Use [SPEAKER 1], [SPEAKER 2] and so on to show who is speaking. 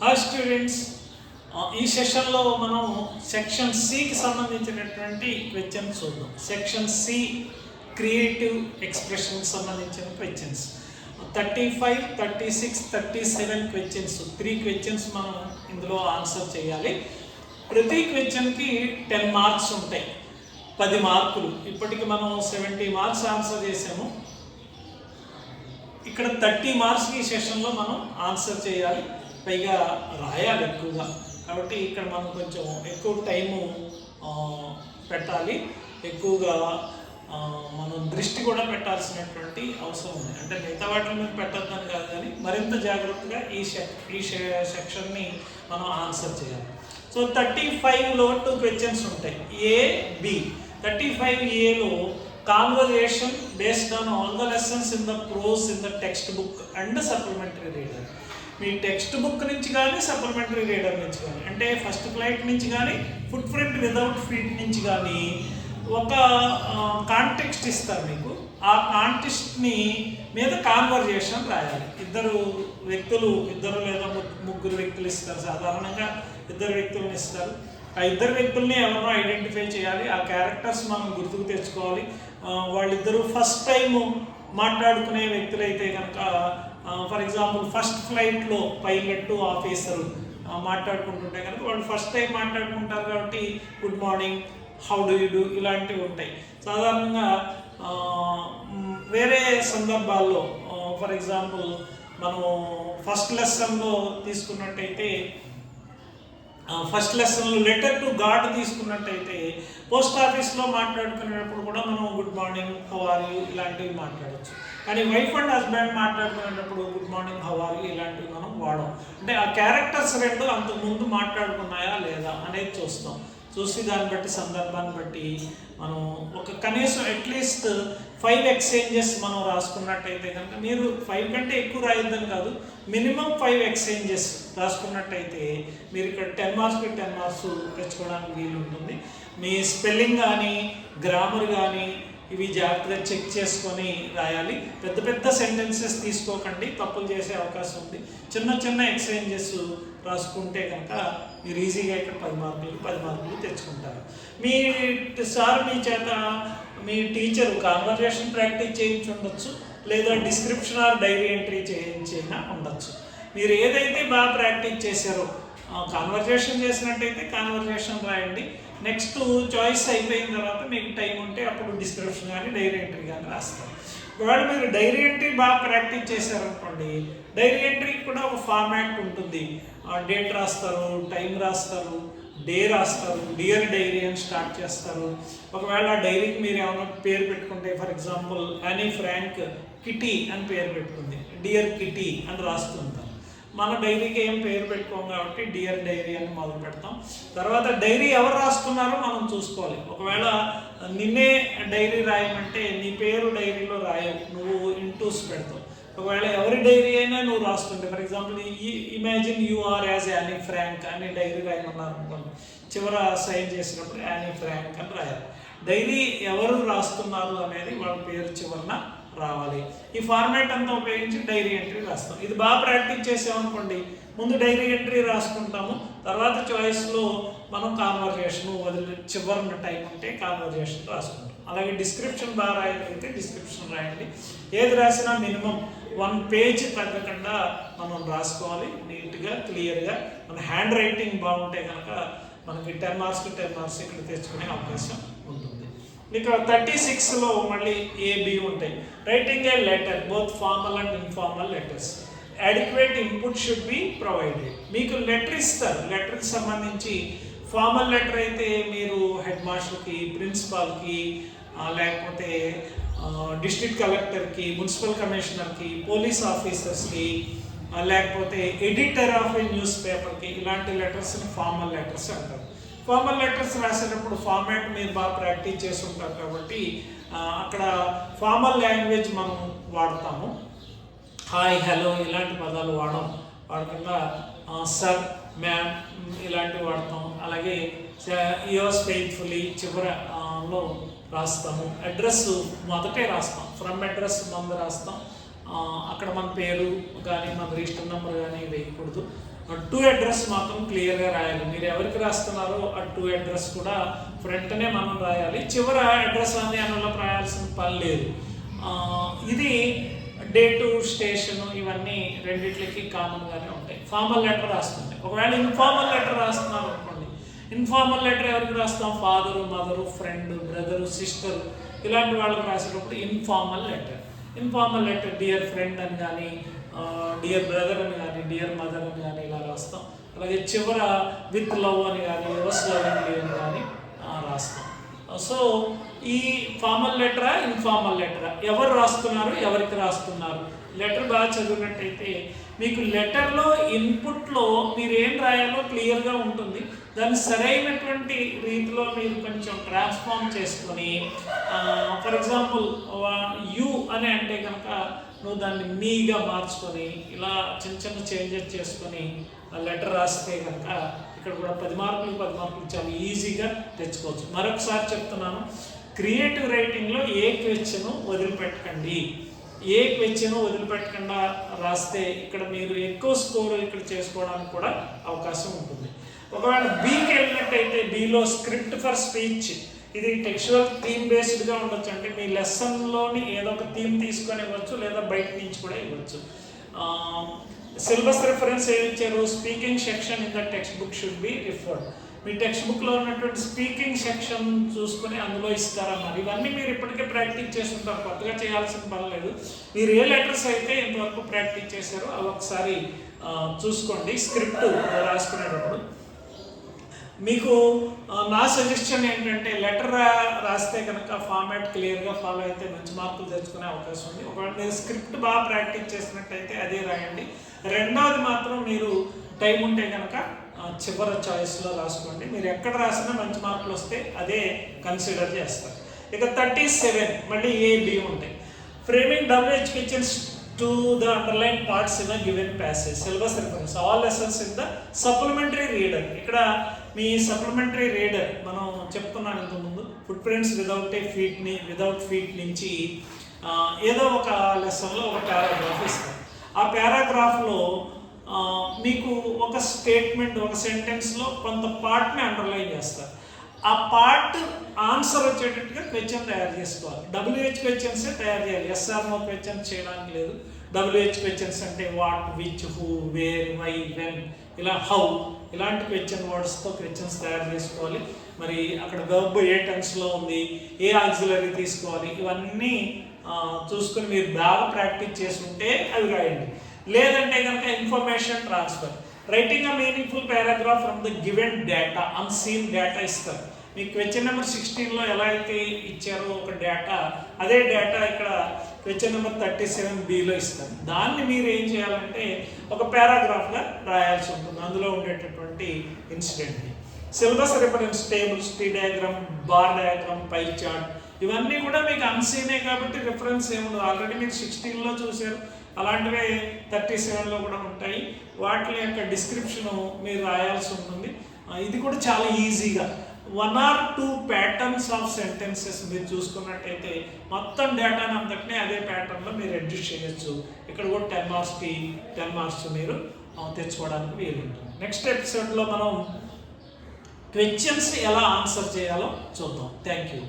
[SPEAKER 1] హా స్టూడెంట్స్ ఈ సెషన్లో మనం సెక్షన్ సికి సంబంధించినటువంటి క్వశ్చన్స్ చూద్దాం. సెక్షన్ సి క్రియేటివ్ ఎక్స్ప్రెషన్కి సంబంధించిన questions thirty five thirty six thirty seven questions three questions మనం ఇందులో ఆన్సర్ చేయాలి. ప్రతి క్వశ్చన్కి టెన్ మార్క్స్ ఉంటాయి. పది మార్కులు. ఇప్పటికి మనం సెవెంటీ మార్క్స్ ఆన్సర్ చేసాము ఇక్కడ థర్టీ మార్క్స్కి ఈ సెషన్లో మనం ఆన్సర్ చేయాలి. పైగా రాయాలి ఎక్కువగా. కాబట్టి ఇక్కడ మనం కొంచెం ఎక్కువ టైము పెట్టాలి. ఎక్కువగా మనం దృష్టి కూడా పెట్టాల్సినటువంటి అవసరం ఉంది. అంటే మిగతా వాటి మీద పెట్టద్దని కాదు కానీ మరింత జాగ్రత్తగా ఈ ఈ సెక్షన్ని మనం ఆన్సర్ చేయాలి. సో థర్టీ ఫైవ్లో టూ క్వశ్చన్స్ ఉంటాయి. A B. థర్టీ ఫైవ్ ఏలో conversation based on all the lessons in the prose in the text book and supplementary reader me text book నుంచి కానీ సప్లిమెంటరీ రీడర్ నుంచి కానీ అంటే ఫస్ట్ ఫ్లైట్ నుంచి కానీ ఫుట్ ప్రింట్ వితౌట్ ఫీట్ నుంచి కానీ ఒక కాంటెక్స్ట్ ఇస్తారు మీకు. ఆ కాంటెక్స్ట్ని మీద కాన్వర్జేషన్ రాయాలి. ఇద్దరు వ్యక్తులు ఇద్దరు లేదా ముగ్గురు వ్యక్తులు ఇస్తారు. సాధారణంగా ఇద్దరు వ్యక్తులను ఇస్తారు. ఆ ఇద్దరు వ్యక్తుల్ని ఎవరినో ఐడెంటిఫై చేయాలి. ఆ క్యారెక్టర్స్ మనం గుర్తుకు తెచ్చుకోవాలి. వాళ్ళిద్దరూ ఫస్ట్ టైం మాట్లాడుకునే వ్యక్తులైతే కనుక ఫర్ ఎగ్జాంపుల్ ఫస్ట్ ఫ్లైట్లో పైలట్ ఆఫీసరు మాట్లాడుకుంటుంటే కనుక వాళ్ళు ఫస్ట్ టైం మాట్లాడుకుంటారు కాబట్టి good morning how do you do ఇలాంటివి ఉంటాయి. సాధారణంగా వేరే సందర్భాల్లో ఫర్ ఎగ్జాంపుల్ మనం ఫస్ట్ లెసన్లో తీసుకున్నట్టయితే ఫస్ట్ లెసన్లో లెటర్ టు గాడ్ తీసుకున్నట్టయితే పోస్ట్ ఆఫీస్లో మాట్లాడుకునేటప్పుడు కూడా మనం గుడ్ మార్నింగ్ హవారి ఇలాంటివి మాట్లాడచ్చు. కానీ wife and husband మాట్లాడుకునేటప్పుడు good morning how are you ఇలాంటివి మనం వాడం అంటే ఆ క్యారెక్టర్స్ రెండు అంతకుముందు మాట్లాడుకున్నాయా లేదా అనేది చూస్తాం. చూసి దాన్ని బట్టి సందర్భాన్ని బట్టి మనం ఒక కనీసం అట్లీస్ట్ ఫైవ్ ఎక్స్చేంజెస్ మనం రాసుకున్నట్టయితే కనుక మీరు ఫైవ్ కంటే ఎక్కువ రాయొద్దని కాదు మినిమం ఫైవ్ ఎక్స్చేంజెస్ రాసుకున్నట్టయితే మీరు ఇక్కడ టెన్ మార్క్స్కి టెన్ మార్క్స్ తెచ్చుకోవడానికి వీలు ఉంటుంది మీ స్పెల్లింగ్ కానీ గ్రామర్ కానీ ఇవి జాగ్రత్తగా చెక్ చేసుకొని రాయాలి. పెద్ద పెద్ద సెంటెన్సెస్ తీసుకోకండి. తప్పులు చేసే అవకాశం ఉంది. చిన్న చిన్న ఎక్స్చేంజెస్ రాసుకుంటే కనుక మీరు ఈజీగా ఇక్కడ పది మార్కులు పది మార్కులు తెచ్చుకుంటారు. మీ సార్ మీ చేత మీ టీచర్ కాన్వర్జేషన్ ప్రాక్టీస్ చేయించి ఉండొచ్చు లేదా డిస్క్రిప్షన్ ఆర్ డైరీ ఎంట్రీ చేయించైనా ఉండొచ్చు. మీరు ఏదైతే బాగా ప్రాక్టీస్ చేశారో కాన్వర్జేషన్ చేసినట్టయితే కాన్వర్జేషన్ రాయండి. నెక్స్ట్ చాయిస్ అయిపోయిన తర్వాత మీకు టైం ఉంటే అప్పుడు డిస్క్రిప్షన్ కానీ డైరీ ఎంట్రీ కానీ రాస్తారు. ఒకవేళ మీరు డైరీ ఎంట్రీ బాగా ప్రాక్టీస్ చేశారనుకోండి డైరీ ఎంట్రీకి కూడా ఒక ఫార్మాట్ ఉంటుంది. డేట్ రాస్తారు టైం రాస్తారు డే రాస్తారు డియర్ డైరీ అని స్టార్ట్ చేస్తారు. ఒకవేళ ఆ డైరీకి మీరు ఏమైనా పేరు పెట్టుకుంటే for example Anne Frank Kitty అని పేరు పెట్టుకుంది. డియర్ కిటీ అని రాస్తుంటారు. మన డైరీకి ఏం పేరు పెట్టుకోం కాబట్టి డియర్ డైరీ అని మొదలు పెడతాం. తర్వాత డైరీ ఎవరు రాస్తున్నారో మనం చూసుకోవాలి. ఒకవేళ నిన్నే డైరీ రాయమంటే నీ పేరు డైరీలో రాయవు నువ్వు ఇంటూస్ పెడతావు. ఒకవేళ ఎవరి డైరీ అయినా నువ్వు రాస్తుంటే ఫర్ ఎగ్జాంపుల్ ఈ imagine you are as Anne Frank అని డైరీ రాయమన్నారు అనుకోండి చివర సైన్ చేసినప్పుడు యానీ ఫ్రాంక్ అని రాయాలి. డైరీ ఎవరు రాస్తున్నారు అనేది వాళ్ళ పేరు చివరన రావాలి. ఈ ఫార్మాట్ అంతా ఉపయోగించి డైరీ ఎంట్రీ రాస్తాం. ఇది బాగా ప్రాక్టీస్ చేసామనుకోండి ముందు డైరీ ఎంట్రీ రాసుకుంటాము. తర్వాత చాయిస్లో మనం కాన్వర్జేషన్ వదిలి చివరిన టైం ఉంటే కాన్వర్జేషన్ రాసుకుంటాం. అలాగే డిస్క్రిప్షన్ బాగా రాయగలిగితే డిస్క్రిప్షన్ రాయండి. ఏది రాసినా మినిమం వన్ పేజ్ తగ్గకుండా మనం రాసుకోవాలి. నీట్గా క్లియర్గా మన హ్యాండ్ రైటింగ్ బాగుంటే కనుక మనకి టెన్ మార్క్స్ టెన్ మార్క్స్ ఇక్కడ తెచ్చుకునే అవకాశం ఉంటుంది. మీకు థర్టీ సిక్స్లో మళ్ళీ ఏబి ఉంటాయి. Writing a letter both formal and informal letters adequate input should be provided మీకు లెటర్ ఇస్తారు. లెటర్కి సంబంధించి ఫార్మల్ లెటర్ అయితే మీరు హెడ్ మాస్టర్కి ప్రిన్సిపాల్కి లేకపోతే డిస్ట్రిక్ట్ కలెక్టర్కి మున్సిపల్ కమిషనర్కి పోలీస్ ఆఫీసర్స్కి లేకపోతే ఎడిటర్ ఆఫ్ ఏ న్యూస్ పేపర్కి ఇలాంటి లెటర్స్ని ఫార్మల్ లెటర్స్ అంటారు. ఫార్మల్ లెటర్స్ రాసేటప్పుడు ఫార్మాట్ మీరు బాగా ప్రాక్టీస్ చేసి ఉంటారు కాబట్టి అక్కడ ఫార్మల్ లాంగ్వేజ్ మనం వాడతాము. హాయ్ హలో ఇలాంటి పదాలు వాడడం వాడకుండా సర్ మ్యామ్ ఇలాంటివి వాడతాం. అలాగే యువర్స్ ఫెయిత్ఫుల్లీ చివరిలో రాస్తాము. అడ్రస్ మొదటే రాస్తాం. ఫ్రమ్ అడ్రస్ ముందు రాస్తాం. అక్కడ మన పేరు కానీ మన రిజిస్టర్ నెంబర్ కానీ వేయకూడదు. టూ అడ్రస్ మాత్రం క్లియర్గా రాయాలి. మీరు ఎవరికి రాస్తున్నారో ఆ టూ అడ్రస్ కూడా ఫ్రంట్నే మనం రాయాలి. చివర అడ్రస్ అన్ని అందులో రాయాల్సిన పని లేదు. ఇది ఇది డేటు స్టేషన్ ఇవన్నీ రెండిట్లకి కామన్గానే ఉంటాయి. ఫార్మల్ లెటర్ రాస్తుంది. ఒకవేళ ఇన్ఫార్మల్ లెటర్ రాస్తున్నారు అనుకోండి. ఇన్ఫార్మల్ లెటర్ ఎవరికి రాస్తాం? Father mother friend brother sister ఇలాంటి వాళ్ళకి రాసేటప్పుడు informal letter informal letter dear friend అని కానీ డియర్ బ్రదర్ అని కానీ డియర్ మదర్ అని కానీ ఇలా రాస్తాం. అలాగే చివర విత్ లవ్ అని కానీ యువస్ లవింగ్లీ అని కానీ రాస్తాం. సో ఈ ఫార్మల్ లెటరా ఇన్ఫార్మల్ లెటరా ఎవరు రాస్తున్నారు ఎవరికి రాస్తున్నారు? లెటర్ బాగా చదివినట్టయితే మీకు లెటర్లో ఇన్పుట్లో మీరు ఏం రాయాలో క్లియర్గా ఉంటుంది. దాన్ని సరైనటువంటి రీతిలో మీరు కొంచెం ట్రాన్స్ఫార్మ్ చేసుకొని ఫర్ ఎగ్జాంపుల్ యు అని అంటే కనుక నువ్వు దాన్ని మీగా మార్చుకొని ఇలా చిన్న చిన్న చేంజెస్ చేసుకొని లెటర్ రాస్తే కనుక ఇక్కడ కూడా పది మార్కులు పది మార్కులు చాలా ఈజీగా తెచ్చుకోవచ్చు. మరొకసారి చెప్తున్నాను క్రియేటివ్ రైటింగ్లో ఏ క్వశ్చను వదిలిపెట్టకండి. ఏ క్వశ్చన్ వదిలిపెట్టకుండా రాస్తే ఇక్కడ మీరు ఎక్కువ స్కోర్ ఇక్కడ చేసుకోవడానికి కూడా అవకాశం ఉంటుంది. ఒకవేళ బీకి వెళ్ళినట్టయితే బీలో స్క్రిప్ట్ ఫర్ స్పీచ్ ఇది టెక్స్చువల్ థీమ్ బేస్డ్గా ఉండొచ్చు. అంటే మీ లెసన్లోని ఏదో ఒక థీమ్ తీసుకొని ఇవ్వచ్చు లేదా బయట నుంచి కూడా ఇవ్వచ్చు. సిలబస్ రిఫరెన్స్ ఏమి ఇచ్చారు? Speaking section in the text book should be referred me text బుక్లో ఉన్నటువంటి స్పీకింగ్ సెక్షన్ చూసుకొని అందులో ఇస్తారన్నారు ఇవన్నీ మీరు ఇప్పటికే ప్రాక్టీస్ చేస్తుంటారు కొత్తగా చేయాల్సిన పని లేదు. మీరు ఏ లెటర్స్ అయితే ఇంతవరకు ప్రాక్టీస్ చేశారో. అవి ఒకసారి చూసుకోండి. స్క్రిప్ట్ రాసుకునేటప్పుడు. మీకు నా సజెషన్ ఏంటంటే లెటర్ రాస్తే కనుక ఫార్మాట్ క్లియర్గా ఫాలో అయితే మంచి మార్కులు తెచ్చుకునే అవకాశం ఉంది. ఒకవేళ మీరు స్క్రిప్ట్ బాగా ప్రాక్టీస్ చేసినట్టయితే అదే రాయండి. రెండవది మాత్రం మీరు టైం ఉంటే కనుక చివరి చాయిస్లో రాసుకోండి. మీరు ఎక్కడ రాసినా మంచి మార్కులు వస్తే అదే కన్సిడర్ చేస్తారు. ఇక థర్టీ సెవెన్ మళ్ళీ ఏ బి ఉంటాయి. Framing WH questions to the parts parts a given passage. Syllabus reference. All lessons in the supplementary reader ఇక్కడ మీ సప్లిమెంటరీ రీడర్ మనం చెప్తున్నాం ఇంతకుముందు ఫుట్ ప్రింట్స్ వితౌట్ ఏ ఫీట్ని వితౌట్ ఫీట్ నుంచి ఏదో ఒక లెసన్లో ఒక పారాగ్రాఫ్ ఇస్తాం ఆ పారాగ్రాఫ్లో మీకు ఒక స్టేట్మెంట్ ఒక సెంటెన్స్లో కొంత పార్ట్ని అండర్లైన్ చేస్తారు ఆ పార్ట్ ఆన్సర్ వచ్చేటట్టుగా క్వశ్చన్ తయారు చేసుకోవాలి. డబ్ల్యూహెచ్ క్వశ్చన్సే తయారు చేయాలి. ఎస్ఆర్ నో చేయడానికి లేదు. డబ్ల్యూహెచ్ క్వశ్చన్స్ అంటే what which who where why when ఇలా హౌ ఇలాంటి క్వశ్చన్ వర్డ్స్తో క్వశ్చన్స్ తయారు చేసుకోవాలి. మరి అక్కడ వెబ్ ఏ టెన్స్లో ఉంది ఏ ఆక్సిలరీ తీసుకోవాలి ఇవన్నీ చూసుకొని మీరు బాగా ప్రాక్టీస్ చేసుకుంటే అవి రాయండి. లేదంటే కనుక information transfer writing a meaningful paragraph from the given data unseen data ఇస్తారు. మీకు క్వశ్చన్ నెంబర్ సిక్స్టీన్లో ఎలా అయితే ఇచ్చారో ఒక డేటా అదే డేటా ఇక్కడ question number thirty seven below ఇస్తారు. దాన్ని మీరు ఏం చేయాలంటే ఒక పారాగ్రాఫ్గా రాయాల్సి ఉంటుంది. అందులో ఉండేటటువంటి ఇన్సిడెంట్ని syllabus reference tables T diagram bar diagram pie chart ఇవన్నీ కూడా మీకు అన్సీనే కాబట్టి రిఫరెన్స్ ఏముండదు. ఆల్రెడీ మీరు సిక్స్టీన్లో చూశారు. అలాంటివే థర్టీ సెవెన్లో కూడా ఉంటాయి. వాటి యొక్క డిస్క్రిప్షన్ మీరు రాయాల్సి ఉంటుంది. ఇది కూడా చాలా ఈజీగా. One or two patterns of sentences మీరు చూసుకున్నట్టయితే మొత్తం డేటాని అంతటినే అదే ప్యాటర్న్లో మీరు అడ్జస్ట్ చేయొచ్చు. ఇక్కడ కూడా టెన్ మార్క్స్కి టెన్ మార్క్స్ మీరు తెచ్చుకోవడానికి వీలుంటుంది నెక్స్ట్ ఎపిసోడ్లో మనం క్వశ్చన్స్ ఎలా ఆన్సర్ చేయాలో చూద్దాం. Thank you